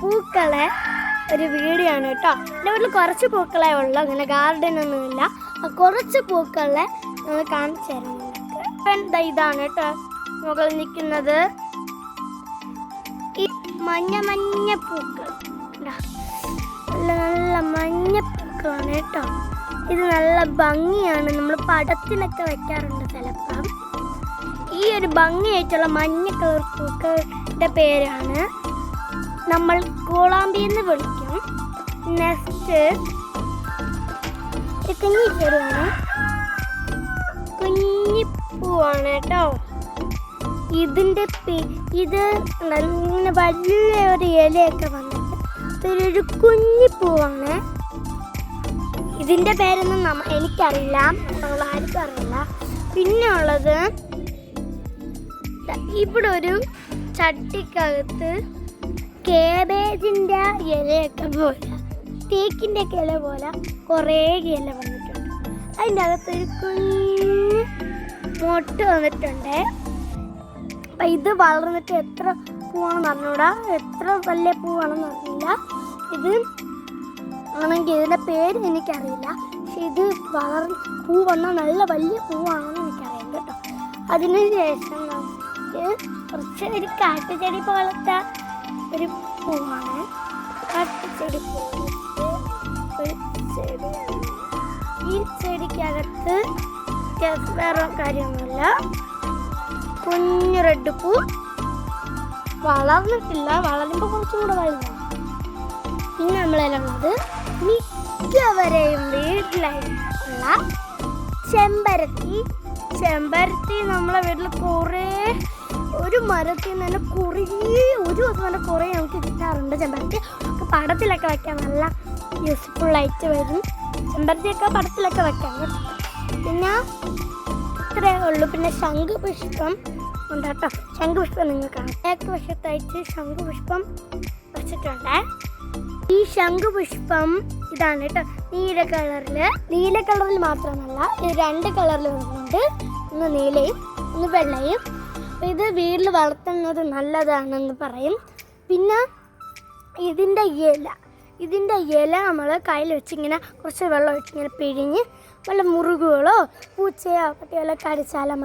പൂക്കളെ ഒരു വീഡിയോ ആണ് കേട്ടോ. എന്റെ വീട്ടിൽ കുറച്ച് പൂക്കളെ ഉള്ളൂ അങ്ങനെ ആ കുറച്ച് പൂക്കളെ നമ്മൾ കാണിച്ചു തരുന്നുണ്ട് ഇതാണ് കേട്ടോ മുകളിൽ നിൽക്കുന്നത്? ഈ മഞ്ഞ മഞ്ഞ പൂക്കൾ. നല്ല നല്ല മഞ്ഞ പൂക്കളാണ് കേട്ടോ. ഇത് നല്ല ഭംഗിയാണ്. നമ്മൾ പടത്തിനൊക്കെ വെക്കാറുണ്ട് ചിലപ്പം. ഈ ഒരു ഭംഗിയായിട്ടുള്ള മഞ്ഞ കളർ പൂക്കളുടെ പേരാണ് നമ്മൾ കോളാമ്പി എന്ന് വിളിക്കും. നെക്സ്റ്റ് കുഞ്ഞി ചെറുവാണ് കുഞ്ഞിപ്പൂവാണ് കേട്ടോ. ഇതിന്റെ ഇത് ഇങ്ങനെ വലിയ ഒരു ഇലയൊക്കെ വന്നിട്ട് ഇതൊരു കുഞ്ഞിപ്പൂവാണ് ഇതിന്റെ പേരൊന്നും നമ്മ എനിക്കറിയില്ല. ആർക്കും അറിയില്ല. പിന്നെ ഉള്ളത് ഇവിടെ ഒരു ചട്ടിക്കകത്ത് കേബേജിന്റെ ഇലയൊക്കെ പോലെ തേക്കിന്റെ ഒക്കെ ഇല പോലെ കുറേ ഇല വന്നിട്ടുണ്ട്. അതിന്റെ ഒരു കുഞ്ഞ് മുട്ട വന്നിട്ടുണ്ട്. അപ്പം ഇത് വളർന്നിട്ട് എത്ര പൂവാണെന്ന് അറിഞ്ഞൂടാ. എത്ര വലിയ പൂവാണെന്ന് അറിയില്ല ഇത് ആണെങ്കിൽ ഇതിന്റെ പേര് എനിക്കറിയില്ല. പക്ഷെ ഇത് വളർന്ന് പൂ വന്നാൽ നല്ല വലിയ പൂവാണെന്ന് എനിക്കറിയാം കേട്ടോ. അതിന് ശേഷം നമുക്ക് കുറച്ച് ഒരു കാട്ടുചെടി പോലത്തെ ഒരു പൂവാണ്. കാട്ടുചെടി ഈ ചെടിക്കകത്ത് വേറെ കാര്യമൊന്നുമില്ല. കുഞ്ഞു റെഡ് പൂ. വളർന്നിട്ടില്ല. വളരുമ്പോൾ കുറച്ചും കൂടെ വളരും പിന്നെ നമ്മളതിലുള്ളത് മിക്കവരെയും വീട്ടിലായിട്ടുള്ള ചെമ്പരത്തി. ചെമ്പരത്തി നമ്മളെ വീട്ടിൽ കുറേ ഒരു മരത്തിൽ നിന്ന് തന്നെ കുറേ ഒരു ദിവസം തന്നെ കുറേ നമുക്ക് കിട്ടാറുണ്ട് ചെമ്പരത്തി. നമുക്ക് പടത്തിലൊക്കെ വെക്കാൻ നല്ല യൂസ്ഫുൾ ആയിട്ട് വരും. ചെമ്പരത്തിയൊക്കെ പടത്തിലൊക്കെ വെക്കാം. പിന്നെ ഇത്രയേ ഉള്ളൂ. പിന്നെ ശംഖുപുഷ്പം ഉണ്ട് കേട്ടോ. ശംഖുപുഷ്പം നിങ്ങൾ കാണാം. ബാക്ക് വശത്തായിട്ട് ശംഖുപുഷ്പം വെച്ചിട്ടുണ്ട്? ഈ ശംഖുപുഷ്പം ഇതാണ് കേട്ടോ. നീല കളറിൽ നീല കളറിൽ മാത്രമല്ല ഇത് രണ്ട് കളറിൽ വരുന്നുണ്ട്. ഒന്ന് നീലയും ഒന്ന് വെള്ളയും. അപ്പോൾ ഇത് വീട്ടിൽ വളർത്തുന്നത് നല്ലതാണെന്ന് പറയും. പിന്നെ ഇതിന്റെ ഇല ഇതിന്റെ ഇല നമ്മൾ കയ്യിൽ വെച്ചിങ്ങനെ കുറച്ച് വെള്ളം ഒഴിച്ചിങ്ങനെ പിഴിഞ്ഞ് വല്ല മുറുകുകളോ പൂച്ചയോ പട്ടികളോ കടിച്ചാലോ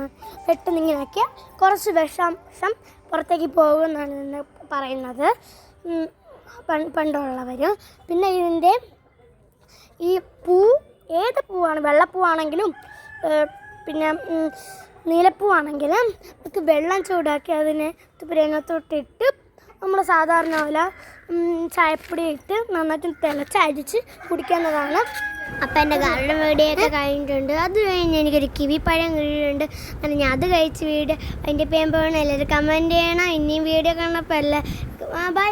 പെട്ടെന്ന് ഇങ്ങനെ ആക്കിയാൽ കുറച്ച് വിഷാംശം പുറത്തേക്ക് പോകുമെന്നാണ് പറയുന്നത്. പണ്ടുള്ളവരും. പിന്നെ ഇതിന്റെ ഈ പൂ ഏത് പൂവാണ്? വെള്ളപ്പൂവാണെങ്കിലും പിന്നെ നീലപ്പൂവാണെങ്കിലും നമുക്ക് വെള്ളം ചൂടാക്കി അതിനെ തുപ്പരങ്ങത്തോട്ടിട്ട് നമ്മൾ സാധാരണ പോലെ ചായപ്പൊടി ഇട്ട് നന്നായിട്ട് തിളച്ച് അരിച്ച് കുടിക്കുന്നതാണ്. അപ്പം എന്റെ ഗാർഡൻ വീഡിയോയൊക്കെ കഴിഞ്ഞിട്ടുണ്ട്. അത് കഴിഞ്ഞ് എനിക്കൊരു കിവി പഴം കിട്ടിയിട്ടുണ്ട് അങ്ങനെ ഞാൻ അത് കഴിച്ച് വീഡിയോ അതിന്റെ പേമ്പ് എല്ലാവരും കമന്റ് ചെയ്യണം. ഇനിയും വീഡിയോ കാണപ്പോൾ എല്ലാ ബൈ